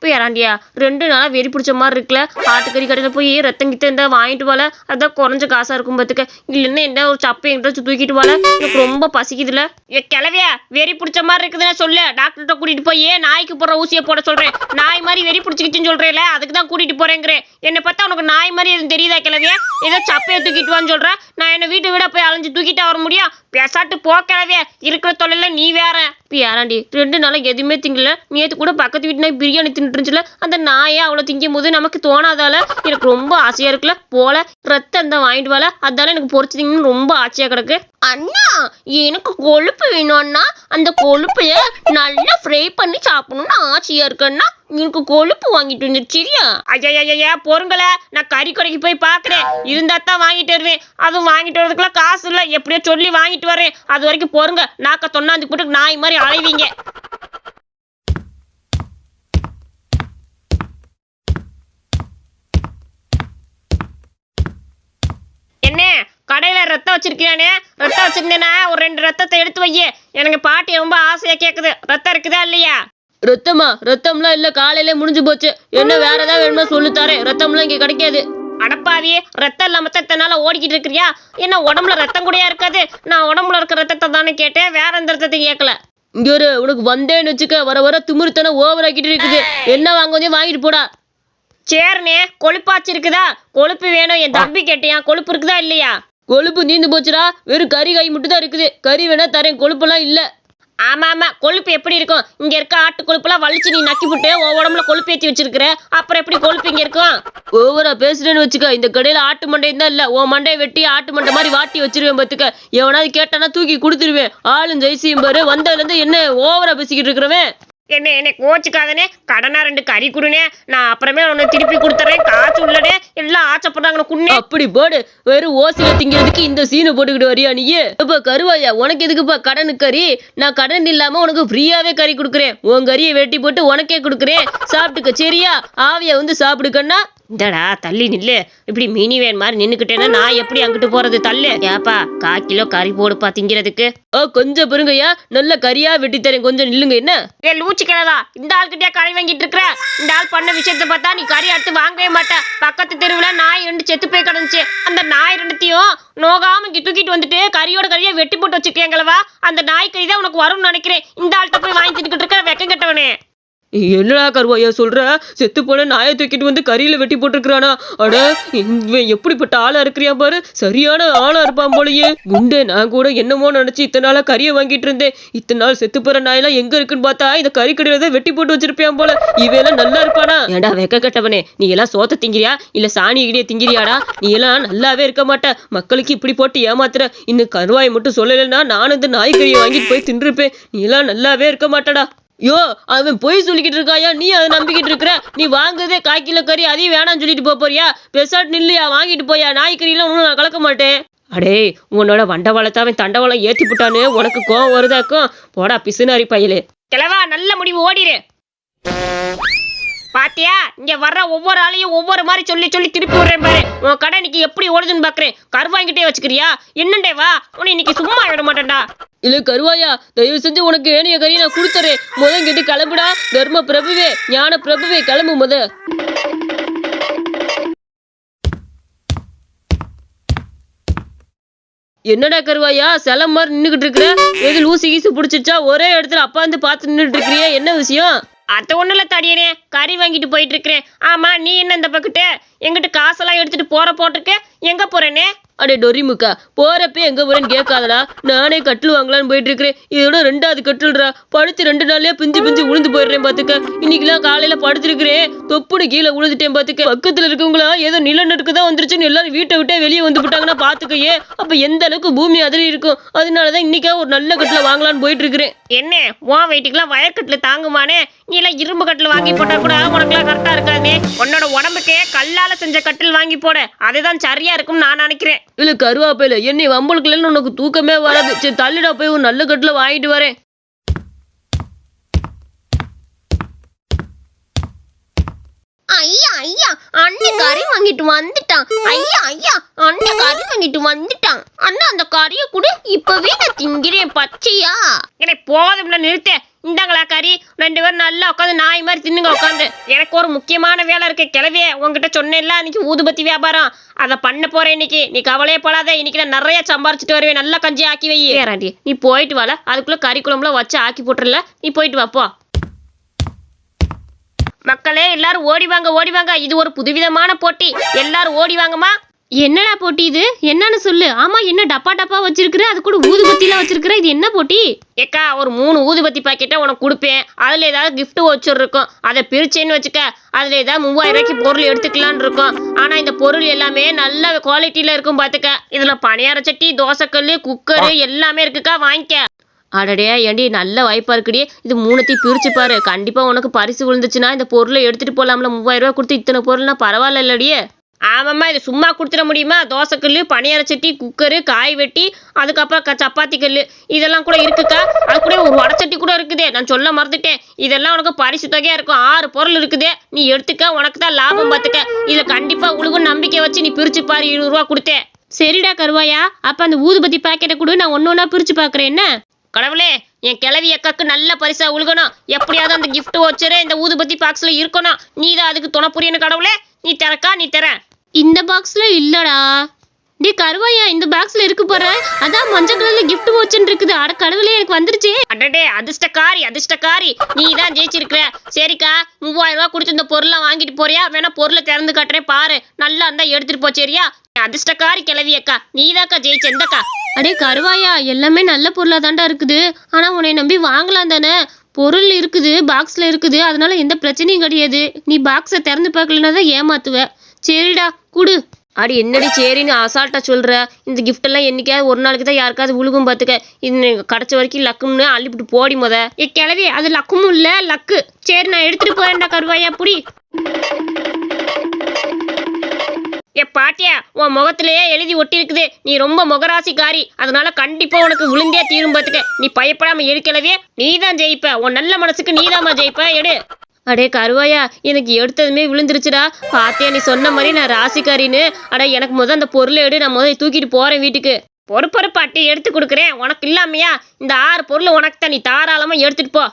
இப்போ பேராண்டியா ரெண்டு நாளாக வெறி பிடிச்ச மாதிரி இருக்குல்ல. ஆட்டுக்கறி கடையில் போய் ரத்தம் கிட்ட இருந்தா வாங்கிட்டு வாழ அதான் குறைஞ்ச காசாக இருக்கும் பார்த்துக்க இல்லைன்னா என்ன ஒரு சப்பை எங்கிட்ட தூக்கிட்டு வாழ எனக்கு ரொம்ப பசிக்குதுல ஏ கிளவியா வெறி பிடிச்ச மாதிரி இருக்குதுன்னா சொல்லு. டாக்டர்கிட்ட கூட்டிட்டு போய் ஏன் நாய்க்கு போடுற ஊசியை போட சொல்கிறேன் நாய் மாதிரி வெறி பிடிச்சிக்கிச்சுன்னு சொல்றேன்ல அதுக்கு தான் கூட்டிகிட்டு போறேங்கிறேன் என்னை பார்த்தா உனக்கு நாய் மாதிரி எதுவும் தெரியுதா கிளவியா ஏதோ சப்பையை தூக்கிட்டு வான்னு சொல்கிறேன் நான் என்னை வீட்டு வீட போய் அலைஞ்சு தூக்கிட்டு வர முடியும் பேசாட்டு போ கிளவியா இருக்கிற தொழில நீ வேற. யாராண்டி ரெண்டு நாளா எதுவுமே திங்கல. நேத்து கூட பக்கத்து வீட்டு நாய் பிரியாணி தின்னுட்டு இருந்துச்சுல அந்த நாயே அவ்வளவு திங்கும் போது நமக்கு தோணாதால எனக்கு ரொம்ப ஆசையா இருக்குல்ல போல ரத்தம் தான் வாங்கிட்டு வரல அதால எனக்கு பொறிச்சு திங்கன்னு ரொம்ப ஆசையா கிடக்கு. அண்ணா எனக்கு கொழுப்பு வேணும்னா அந்த கொழுப்பைய நல்லா ஃப்ரை பண்ணி சாப்பிடணும்னு ஆசையா இருக்குன்னா எனக்கு கொழுப்பு வாங்கிட்டு வந்துருச்சியா ஐயா பொருங்கள நான் கறி கடைக்கு போய் பாக்குறேன் இருந்தா தான் வாங்கிட்டு வருவேன். அதுவும் வாங்கிட்டு வரதுக்குலாம் காசு இல்ல. எப்படியோ சொல்லி வாங்கிட்டு வரேன் அது வரைக்கும் பொறுங்க. நாக்க தொண்ணாந்து போட்டு நாய் மாதிரி அலைவீங்க. என்ன? கடையில ரத்தம் வச்சிருக்கியானே? ரத்தம் வச்சிருந்தேனா? ஒரு ரெண்டு ரத்தத்தை எடுத்து வையே. எனக்கு பாட்டி ரொம்ப ஆசையா கேக்குது. ரத்தம் இருக்குதா இல்லையா? ரத்தமா? ரத்தம்லாம் இல்ல காலையில முடிஞ்சு போச்சு. என்ன வேற ஏதாவது வேணுமா சொல்லு தரேன் ரத்தம்லாம் இங்க கிடைக்காது. அடப்பாவி ரத்தம் இல்லாம தான் இத்தனை நாளா ஓடிக்கிட்டு இருக்கிறியா? என்ன உடம்புல ரத்தம் கூடயா இருக்காது? நான் உடம்புல இருக்க ரத்தத்தை தானே கேட்டேன். வேற எந்த ரத்தத்தையும் கேட்கல இங்க ஒரு உனக்கு வந்தேன்னு வச்சுக்க வர வர திமிருத்தனம் ஓவர் ஆக்கிட்டு இருக்குது. என்ன வாங்க கொஞ்சம் வாங்கிட்டு போடா. சரிண்ணே கொழுப்பாச்சு இருக்குதா கொழுப்பு வேணும். என் தம்பி கேட்டியா கொழுப்பு இருக்குதா இல்லையா? கொழுப்பு நீந்து போச்சுடா. வெறும் கறி கை மட்டும் தான் இருக்குது. கறி வேணா தரேன். கொழுப்பெல்லாம் இல்ல. ஆமா ஆமா. கொழுப்பு எப்படி இருக்கும்? இங்க இருக்க ஆட்டு கொழுப்புலாம் வலிச்சு நீ நக்கி விட்டு உன் உடம்புல கொழுப்பு ஏத்தி வச்சிருக்கிற. அப்புறம் எப்படி கொழுப்பு இங்க இருக்கும்? ஓவரா பேசுறேன்னு வச்சுக்க. இந்த கடையில ஆட்டு மண்டையும் தான் இல்ல. உன் மண்டையை வெட்டி ஆட்டு மண்டை மாதிரி வாட்டி வச்சிருவேன் பாத்துக்க. எவனாவது கேட்டானா தூக்கி கொடுத்துருவேன். ஆளும் ஜெய்சியும் பாரு. வந்ததுல இருந்து என்ன ஓவரா பேசிக்கிட்டு இருக்கிறவன்? என்ன என்ன கோச்சுக்காதனே. கடனா ரெண்டு கறி குடுனே. நான் அப்புறமே உன்னை திருப்பி கொடுத்துறேன். காசு உள்ளனே. எல்லாம் ஆசைப்படுறாங்க குன்னே. அப்படி போடு. வெறும் ஓசில திங்கிறதுக்கு இந்த சீனை போட்டுக்கிட்டு வரியா நீ? இப்ப கருவாயா உனக்கு எதுக்குப்பா கடனு கறி? நான் கடன் இல்லாம உனக்கு ஃப்ரீயாவே கறி கொடுக்குறேன். உன் கறியை வெட்டி போட்டு உனக்கே கொடுக்குறேன். சாப்பிட்டுக்க சரியா? ஆவியா வந்து சாப்பிடுக்கன்னா இந்தடா தள்ளி நில்லு. இப்படி மினி வேன் மாதிரி நின்னுக்கிட்டேன்னா நான் எப்படி அங்கிட்டு போறது? தள்ளு. ஏப்பா கா கிலோ கறி போடுப்பா திங்கிறதுக்கு. ஓ கொஞ்சம் பெருங்கய்யா நல்ல கறியா வெட்டி தரேன். கொஞ்சம் நில்லுங்க என்ன? ஏ லூச்சி கிழதா இந்த ஆள்கிட்டயே கறி வாங்கிட்டு இருக்கிற? இந்த ஆள் பண்ண விஷயத்த பார்த்தா நீ கறி அடுத்து வாங்கவே மாட்ட. பக்கத்து தெருவுல நாய் ரெண்டு செத்து போய் கிடந்துச்சு. அந்த நாய் ரெண்டுத்தையும் நோகாம இங்க தூக்கிட்டு வந்துட்டு கறியோட கறியா வெட்டி போட்டு வச்சிருக்கேங்களவா அந்த நாய் கறி தான் உனக்கு வரும்னு நினைக்கிறேன். இந்த ஆள்கிட்ட போய் வாங்கி தின்னுக்கிட்டு இருக்க வெக்கம் கெட்டவனே. என்னடா கருவாயா சொல்ற? செத்து போன நாயை தூக்கிட்டு வந்து கறியில வெட்டி போட்டிருக்கிறானா? அட இவன் எப்படிப்பட்ட ஆளா இருக்கிறியா பாரு. சரியான ஆளா இருப்பான் போலயே. குண்டே நான் கூட என்னமோ நினைச்சு இத்தனை நாளா கறியை வாங்கிட்டு இருந்தேன். இத்தனை நாள் செத்து போற நாயெல்லாம் எங்க இருக்குன்னு பார்த்தா இந்த கறி கடையில தான் வெட்டி போட்டு வச்சிருப்பியான் போல. இவெல்லாம் நல்லா இருப்பானா? ஏடா வெக்க கட்டவனே நீ எல்லாம் சோத்த திங்கிறியா? இல்ல சாணி இடிய திங்கிறியாடா? நீ எல்லாம் நல்லாவே இருக்க மாட்ட. மக்களுக்கு இப்படி போட்டு ஏமாத்துற. இன்னும் கருவாய் மட்டும் சொல்லலைன்னா நானும் இந்த நாய்க்கறியை வாங்கிட்டு போய் தின்றுப்பேன். நீ எல்லாம் நல்லாவே இருக்க மாட்டடா. யோ அவன் பொய் சொல்லிக்கிட்டு இருக்காயா? நீ அதை நம்பிக்கிட்டு இருக்கிற? நீ வாங்குறதே காய்க்கில கிலோ கறி அதையும் வேணாம்னு சொல்லிட்டு போக போறியா? பெசாட் நில்லையா வாங்கிட்டு போயா? நாய்க்கறியெல்லாம் ஒன்றும் நான் கலக்க மாட்டேன். அடே உன்னோட வண்டவாளத்தை அவன் தண்டவாளம் ஏத்தி புட்டான்னு உனக்கு கோவம் வருதாக்கும் போடா பிசுனாரி பயிலு. கிழவா நல்ல முடிவு ஓடிடு பாத்தியா? இங்க வர்ற ஒவ்வொரு ஆளையும் ஒவ்வொரு மாதிரி சொல்லி சொல்லி திருப்பி விடுறேன் பாரு. உன் கடை இன்னைக்கு எப்படி ஓடுதுன்னு பாக்குறேன். கருவாங்கிட்டே வச்சுக்கிறியா? என்னண்டே வா? உன்னை இன்னைக்கு சும்மா விட மாட்டேன்டா. இல்ல கருவாயா தயவு செஞ்சு உனக்கு ஏனைய கறி நான் கொடுத்துறேன். முதல் கிட்ட கிளம்புடா. தர்ம பிரபுவே ஞான பிரபுவே கிளம்பு முத. என்னடா கருவாயா சில மாதிரி நின்னுகிட்டு இருக்கிற? எது லூசி கீசு பிடிச்சிருச்சா? ஒரே இடத்துல அப்பா வந்து பார்த்து நின்னுட்டு இருக்கிறியா. என்ன விஷயம்? அது ஒன்றும் இல்ல தடியனே கறி வாங்கிட்டு போயிட்டு இருக்கிறேன். ஆமா நீ என்ன இந்த பக்கத்து? எங்கிட்ட காசெல்லாம் எடுத்துட்டு போற போட்டிருக்க? எங்க போறேனே? அடே டொரிமுக்கா போறப்ப எங்க போறேன்னு கேட்காதடா. நானே கட்டில் வாங்கலாம்னு போயிட்டு இருக்கிறேன் இதோட ரெண்டாவது கட்டில்டா படுத்து ரெண்டு நாள்லயே பிஞ்சு பிஞ்சு விழுந்து போயிடுறேன் பாத்துக்க. இன்னைக்கெல்லாம் காலையில படுத்திருக்கிறேன். தொப்புடு கீழே உழுதுட்டேன் பாத்துக்க. பக்கத்துல இருக்கவங்களா ஏதோ நிலநடுக்கு தான் வந்துருச்சுன்னு எல்லாரும் வீட்டை விட்டே வெளியே வந்து விட்டாங்கன்னா பாத்துக்கயே. அப்ப எந்த அளவுக்கு பூமி அதிரி இருக்கும். அதனாலதான் இன்னைக்கா ஒரு நல்ல கட்டில வாங்கலாம்னு போயிட்டு இருக்கிறேன் என்ன? உன் வெயிட்டுக்கெல்லாம் வயற்கட்டில் தாங்குமானே? நீ எல்லாம் இரும்பு கட்டில் வாங்கி போட்டா கூட உனக்குலாம் கரெக்டா இருக்காது. உன்னோட உடம்புக்கே கல்லால செஞ்ச கட்டில் வாங்கி போட. அதுதான் சரியா இருக்கும்னு நான் நினைக்கிறேன். இல்ல கருவாப்பையில என்னை வம்பளுக்குலன்னு உனக்கு தூக்கமே வராது. சரி தள்ளிடா போய் ஒரு நல்ல கட்டில் வாங்கிட்டு வரேன். ஐயா ஐயா அண்ணன் கறி வாங்கிட்டு வந்துட்டான். ஐயா ஐயா அண்ணன் கறி வாங்கிட்டு வந்துட்டான். அண்ணா அந்த கறியை கூட. இப்பவே நான் திங்கிறேன் பச்சையா. என்னை போதும்ல நிறுத்த. இந்தாங்களா கறி? ரெண்டு பேரும் நல்லா உட்காந்து நாய் மாதிரி தின்னுங்க உட்காந்து. எனக்கு ஒரு முக்கியமான வேலை இருக்கு கிளவியே உங்ககிட்ட சொன்னேன்ல இன்னைக்கு ஊதுபத்தி வியாபாரம். அதை பண்ண போறேன் இன்னைக்கு. நீ கவலையே படாத. இன்னைக்கு நான் நிறைய சம்பாரிச்சிட்டு வருவேன். நல்லா கஞ்சி ஆக்கி வை. ஏறாண்டி நீ போயிட்டு வாழ அதுக்குள்ள கறி குழம்புல வச்சு ஆக்கி போட்டுருல நீ போயிட்டு வாப்போ மக்களே எல்லாரும் ஓடி வாங்க ஓடி வாங்க. இது ஒரு புதுவிதமான போட்டி. எல்லாரும் ஓடி வாங்கம்மா. என்னடா போட்டி இது? என்னன்னு சொல்லு. ஆமா என்ன டப்பா டப்பா வச்சிருக்கிற? அது கூட ஊதுபத்திலாம் வச்சிருக்கிற? இது என்ன போட்டி? ஏக்கா ஒரு மூணு ஊதுபத்தி பாக்கெட்டை உனக்கு கொடுப்பேன். அதுல ஏதாவது gift வச்சு இருக்கும். அதை பிரிச்சேன்னு வச்சுக்க. அதுல ஏதாவது மூவாயிரம் ரூபாய்க்கு பொருள் எடுத்துக்கலாம்னு இருக்கும். ஆனா இந்த பொருள் எல்லாமே நல்ல குவாலிட்டியில இருக்கும் பாத்துக்க. இதுல பணியார சட்டி தோசைக்கல் குக்கரு எல்லாமே இருக்குக்கா வாங்கிக்க. அடடே ஏண்டி நல்ல வாய்ப்பா இருக்குடி. இது மூணுத்தையும் பிரிச்சு பாரு. கண்டிப்பா உனக்கு பரிசு விழுந்துச்சுன்னா இந்த பொருளை எடுத்துட்டு போலாம்ல. மூவாயிரம் ரூபாய் கொடுத்து இத்தனை பொருள்னா பரவாயில்ல இல்லடியே ஆமாம்மா இது சும்மா கொடுத்துட முடியுமா? தோசைக்கல் பணியார சட்டி குக்கரு காய் வெட்டி அதுக்கப்புறம் க சப்பாத்தி கல் இதெல்லாம் கூட இருக்குக்கா? அது கூட ஒரு வடச்சட்டி கூட இருக்குதே. நான் சொல்ல மறந்துட்டேன். இதெல்லாம் உனக்கு பரிசு தொகையா இருக்கும். ஆறு பொருள் இருக்குதே. நீ எடுத்துக்க. உனக்கு தான் லாபம் பார்த்துக்க. இதை கண்டிப்பா உழுகும் நம்பிக்கை வச்சு நீ பிரிச்சு பாரு இருபது ரூபா கொடுத்தேன் சரிடா கருவாயா. அப்ப அந்த ஊதுபத்தி பாக்கெட்டை கொடு. நான் ஒன்று ஒன்றா பிரிச்சு பார்க்குறேன். என்ன? கடவுளே என் கிளவி அக்காக்கு நல்ல பரிசா உழுகணும். எப்படியாவது அந்த gift வச்சுரு இந்த ஊதுபத்தி பாக்ஸ்ல இருக்கணும். நீ தான் அதுக்கு துணை புரியணும் கடவுளே. நீ திறக்கா? நீ தர இந்த பாக்ஸ்ல இல்லடா. டேய் கருவாயா இந்த பாக்ஸ்ல இருக்கு போற? அதான் மஞ்சள் கலர்ல கிஃப்ட் வச்சுன்னு இருக்குது. அட கடவுளே எனக்கு வந்துருச்சு. அடடே அதிர்ஷ்டக்காரி அதிர்ஷ்டக்காரி. நீ தான் ஜெயிச்சிருக்கிற. சரிக்கா மூவாயிரம் ரூபாய் கொடுத்து இந்த பொருளை வாங்கிட்டு போறியா? வேணா பொருளை திறந்து காட்டுறேன் பாரு. நல்லா இருந்தா எடுத்துட்டு போ சரியா? அதிர்ஷ்டக்காரி கிளவி அக்கா. நீதாக்கா ஜெயிச்ச எந்தக்கா அடே கருவாயா எல்லாமே நல்ல பொருளா தாண்டா இருக்குது. ஆனா உன்னை நம்பி வாங்கலாம் தானே. பொருள் இருக்குது பாக்ஸ்ல இருக்குது. அதனால எந்த பிரச்சனையும் கிடையாது. நீ பாக்ஸை திறந்து பார்க்கலனா தான் ஏமாத்துவ. சரிடா குடு. அடி என்னடி சரின்னு அசால்ட்டா சொல்ற? இந்த கிஃப்ட் எல்லாம் என்னைக்காவது ஒரு நாளைக்கு தான் யாருக்காவது உழுகும் பார்த்துக்க இது கிடைச்ச வரைக்கும் லக்கும்னு அள்ளிவிட்டு போடி முத. ஏ கிளவி அது லக்குமும் இல்ல லக்கு. சரி நான் எடுத்துட்டு போறேன்டா கருவாயா புடி. ஏ பாட்டியா உன் முகத்திலேயே எழுதி ஒட்டி இருக்குது நீ ரொம்ப முகராசிக்காரி. அதனால கண்டிப்பா உனக்கு விழுந்தே தீரும் பார்த்துக்க நீ பயப்படாம இருக்கலவே நீ தான் ஜெயிப்ப. உன் நல்ல மனசுக்கு நீதாம்மா ஜெயிப்ப. எடு. அடே கருவாயா எனக்கு எடுத்ததுமே விழுந்துருச்சுடா. பாத்தியா நீ சொன்ன மாதிரி நான் ராசிக்காரின்னு. அட எனக்கு முத அந்த பொருளை எடு நான் முதல்ல தூக்கிட்டு போறேன் வீட்டுக்கு. பொறுப்பொறு பாட்டி எடுத்து கொடுக்குறேன். உனக்கு இல்லாமையா? இந்த ஆறு பொருள் உனக்கு தான் நீ தாராளமா எடுத்துட்டு போ.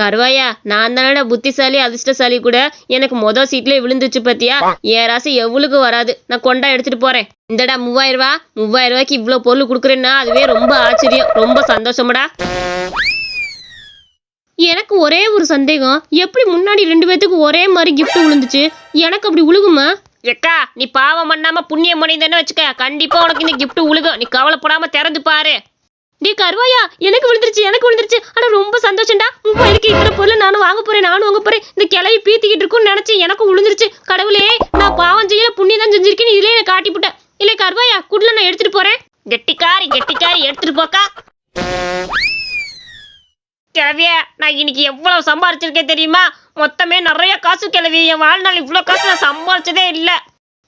கருவாயா நான் தானடா புத்திசாலி அதிர்ஷ்டசாலி கூட. எனக்கு மொதல் சீட்லயே விழுந்துச்சு பத்தியா? என் ராசி எவ்வளவுக்கு வராது. நான் கொண்டா எடுத்துட்டு போறேன். இந்தடா மூவாயிரம் ரூபா. மூவாயிரம் ரூபாய்க்கு இவ்வளவு பொருள் கொடுக்குறேன்னா அதுவே ரொம்ப ஆச்சரியம். ரொம்ப சந்தோஷமடா. எனக்கு ஒரே ஒரு சந்தேகம். எப்படி முன்னாடி ரெண்டு பேத்துக்கு ஒரே மாதிரி gift விழுந்துச்சு? எனக்கு அப்படி உழுகுமா எக்கா நீ பாவம் பண்ணாம புண்ணியம் பண்ணியிருந்தேன்னு வச்சுக்க. கண்டிப்பா உனக்கு இந்த gift உழுகும் நீ கவலைப்படாம திறந்து பாரு. டே கருவாயா எனக்கு விழுந்துருச்சு எனக்கு விழுந்துருச்சு. ஆனா ரொம்ப சந்தோஷம்டா. மூவாயிரக்கு இத்தனை பொருள் நானும் வாங்க போறேன் நானும் வாங்க போறேன். இந்த கிளவி பீத்திக்கிட்டு இருக்கும்னு நினைச்சு எனக்கு விழுந்துருச்சு. கடவுளே நான் பாவம் செய்யல புண்ணியம் தான் செஞ்சிருக்கேன் இதுலயே நான் காட்டிவிட்டேன் இல்ல கருவாயா குட்ல நான் எடுத்துட்டு போறேன். கெட்டிக்காரி கெட்டிக்காரி எடுத்துட்டு போக்கா. கிளவிய நான் இன்னைக்கு எவ்வளவு சம்பாரிச்சிருக்கேன் தெரியுமா? மொத்தமே நிறைய காசு கிளவி என் வாழ்நாள் இவ்வளவு காசு நான் சம்பாரிச்சதே இல்லை.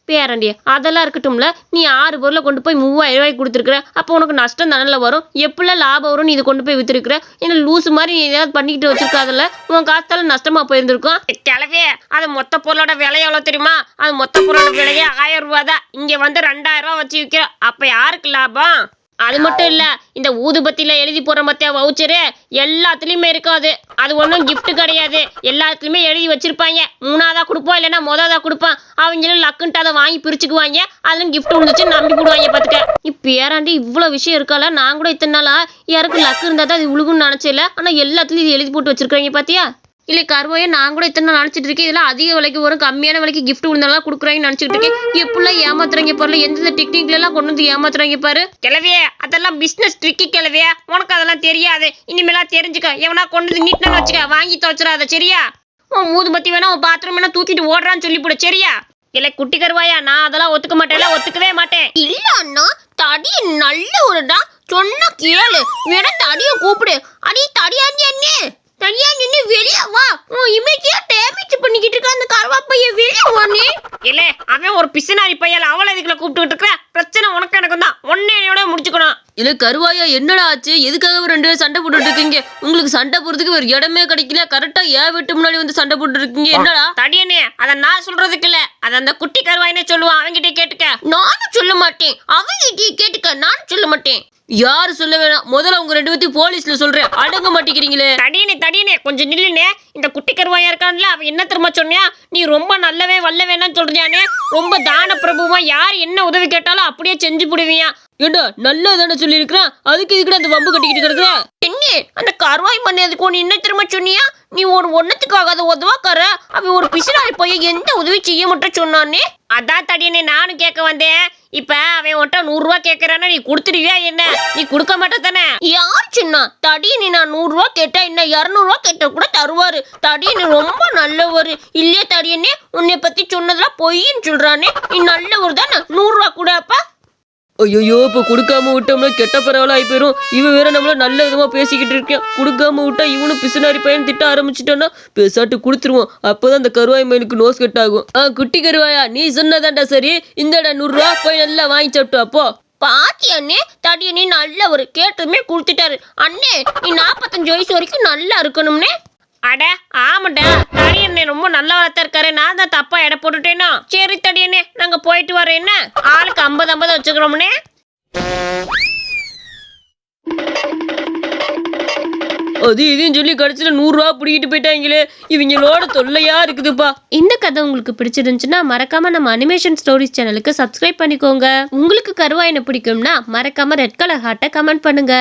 பேரண்டி அதெல்லாம் இருக்கட்டும்ல. நீ ஆறு பொருளை கொண்டு போய் மூவாயிரம் ரூபாய்க்கு கொடுத்துருக்குற. அப்போ உனக்கு நஷ்டம் தானே வரும்? எப்படிலாம் லாபம் வரும் நீ இதை கொண்டு போய் வித்துருக்குற? என்ன லூசு மாதிரி நீ ஏதாவது பண்ணிக்கிட்டு வச்சிருக்காதுல்ல? உன் காசால நஷ்டமா போயிருந்திருக்கும். கிளவே அது மொத்த பொருளோட விலை எவ்வளவு தெரியுமா? அது மொத்த பொருளோட விலையே ஆயிரம் ரூபாய் தான். இங்க வந்து ரெண்டாயிரம் ரூபாய் வச்சு விற்கிற. அப்ப யாருக்கு லாபம்? அது மட்டும் இல்ல இந்த ஊதுபத்தியில எழுதி போற மத்திய வவுச்சரு எல்லாத்துலயுமே இருக்காது. அது ஒன்றும் கிஃப்ட் கிடையாது. எல்லாத்துலயுமே எழுதி வச்சிருப்பாங்க. மூணாவதா கொடுப்போம் இல்லைன்னா மொததா கொடுப்பான் அவங்களும் லக்குன்ட்டு அதை வாங்கி பிரிச்சுக்குவாங்க. அதுல கிஃப்ட் விழுந்துச்சு நம்பி போடுவாங்க பாத்துக்க. இப்ப ஏறாண்டி இவ்வளவு விஷயம் இருக்கால நான் கூட இத்தனை நாளா யாருக்கு லக்கு இருந்தா தான் அது உழுகுன்னு நினைச்சேல ஆனா எல்லாத்துலயும் இது எழுதி போட்டு வச்சிருக்காங்க பாத்தியா? இல்லை கருவாயை நான் கூட இத்தனை நினச்சிட்டு இருக்கேன். இதெல்லாம் அதிக விலைக்கு வரும். கம்மியான விலைக்கு கிஃப்ட் உண்டெல்லாம் கொடுக்குறாங்கன்னு நினச்சிட்டு இருக்கேன். எப்படிலாம் ஏமாத்துறாங்க பாரு எந்தெந்த டெக்னிக்லாம் கொண்டு வந்து ஏமாத்துறாங்க பாரு. கிளவியே அதெல்லாம் பிஸ்னஸ் ட்ரிக்கி கிளவியா உனக்கு அதெல்லாம் தெரியாது. இனிமேலாம் தெரிஞ்சுக்க. எவனா கொண்டு வந்து நீட்னா வச்சுக்க. வாங்கி துவச்சிடாத சரியா? உன் ஊதுபத்தி வேணா உன் பாத்ரூம் வேணா தூக்கிட்டு ஓடுறான்னு சொல்லி போடு சரியா? இல்லை குட்டி கருவாயா நான் அதெல்லாம் ஒத்துக்க மாட்டேன். ஒத்துக்கவே மாட்டேன். இல்ல அண்ணா. தடி நல்ல ஒருடா சொன்ன கேளு. வேணா தடியை கூப்பிடு. அடி தடியா என்ன தனியா நின்னு வெளிய வா. உன் இமேஜியா டேமேஜ் பண்ணிக்கிட்டு இருக்க? அந்த கருவாப்பைய வெளிய வா நீ. இல்ல அவன் ஒரு பிசுனாரி பையல அவளை இதுக்குள்ள கூப்பிட்டு இருக்கிற. பிரச்சனை உனக்கு எனக்கும் தான். ஒன்னேயோட முடிச்சுக்கணும். இல்ல கருவாயா என்னடா ஆச்சு? எதுக்காக ரெண்டு பேரும் சண்டை போட்டுட்டு இருக்கீங்க? உங்களுக்கு சண்டை போடுறதுக்கு ஒரு இடமே கிடைக்கல. கரெக்டா ஏன் வீட்டு முன்னாடி வந்து சண்டை போட்டு இருக்கீங்க? என்னடா? தடியனே அத நான் சொல்றதுக்கு இல்ல. அத அந்த குட்டி கருவாயினே சொல்லுவான். அவன்கிட்ட கேட்டுக்க. நானும் சொல்ல மாட்டேன். அவங்கிட்டயே கேட்டுக்க. நானும் சொல்ல மாட்டேன். யாரு சொல்ல வேணாம். முதல்ல உங்க ரெண்டு பேத்தையும் போலீஸ்ல சொல்றேன். அடங்க மாட்டேங்கிறீங்களே. தடியனே தடியனே கொஞ்சம் நில்லுனே இந்த குட்டி கருவாயா இருக்கான்ல அவன் என்ன திரும்ப சொன்னியா? நீ ரொம்ப நல்லவே வல்லவேன்னு சொல்றியானே. ரொம்ப தான பிரபுவா யார் என்ன உதவி கேட்டாலும் அப்படியே செஞ்சு போடுவியா? ஏண்டா நல்லா தானே சொல்லியிருக்கிறேன். அதுக்கு இதுக்கு அந்த வம்பு கட்டிக்கிட்டு கிடக்குற? என்ன அந்த கருவாய் பண்ணதுக்கு நீ என்ன திரும்ப சொன்னியா? நீ ஒரு ஒன்னத்துக்காகாத உதவாக்கார அவன் ஒரு பிசினாரி பையன் எந்த உதவி செய்ய மட்டும் சொன்னானே? அதான் தடியனே நானும் கேட்க வந்தேன். இப்ப அவன் ஒட்ட நூறுரூவா கேட்கறானா நீ கொடுத்துருவியா என்ன? நீ கொடுக்க மாட்ட தானே? யார் சின்ன? தடியனி நான் நூறுரூவா கேட்டா என்ன? இரநூறுவா கேட்ட கூட தருவாரு. தடியனி ரொம்ப நல்லவர். இல்லையே தடியனே உன்னை பத்தி சொன்னதெல்லாம் பொய்ன்னு சொல்றானே. நீ நல்லவர் தானே? நூறுரூவா கூட ஐயோ இப்போ கொடுக்காம விட்டோம்னா கெட்ட பரவாயில்ல ஆகி போயிடும் இவன் வேற நம்மள நல்ல விதமாக பேசிக்கிட்டு இருக்கேன். கொடுக்காம விட்டா இவனும் பிசுனாரி பையன் திட்ட ஆரம்பிச்சிட்டான்னா பேசாட்டு கொடுத்துருவோம் அப்பதான் அந்த கருவாய் மயிலுக்கு நோஸ் கட் ஆகும். ஆ குட்டி கருவாயா நீ சொன்னதாண்டா சரி. இந்தடா நூறுரூவா போய் நல்லா வாங்கி சாப்பிட்டு அப்போ பாத்தி அண்ணே நல்லா ஒரு கேட்டதுமே கொடுத்துட்டாரு. அண்ணே நீ நாற்பத்தஞ்சு வயசு வரைக்கும் நல்லா இருக்கணும்னே. அட ஆமாடா தடியண்ணே ரொம்ப நல்லவரத்தான் இருக்காரு நான் தான் தப்பா எடை போட்டுட்டேனோ? சரி தடியண்ணே நாங்க போயிட்டு வரோம். என்ன? ஆளுக்கு ஐம்பது ஐம்பது வச்சுக்கிறோம்னே? அது இதையும் சொல்லி கடைசியில நூறுரூவா பிடிக்கிட்டு போயிட்டாங்களே. இவங்களோட தொல்லையா இருக்குதுப்பா. இந்த கதை உங்களுக்கு பிடிச்சிருந்துச்சுன்னா மறக்காம நம்ம அனிமேஷன் ஸ்டோரிஸ் சேனலுக்கு சப்ஸ்கிரைப் பண்ணிக்கோங்க. உங்களுக்கு கருவாயினை பிடிக்கும்னா மறக்காம ரெட் கலர் ஹார்ட்டை கமெண்ட் பண்ணுங்க.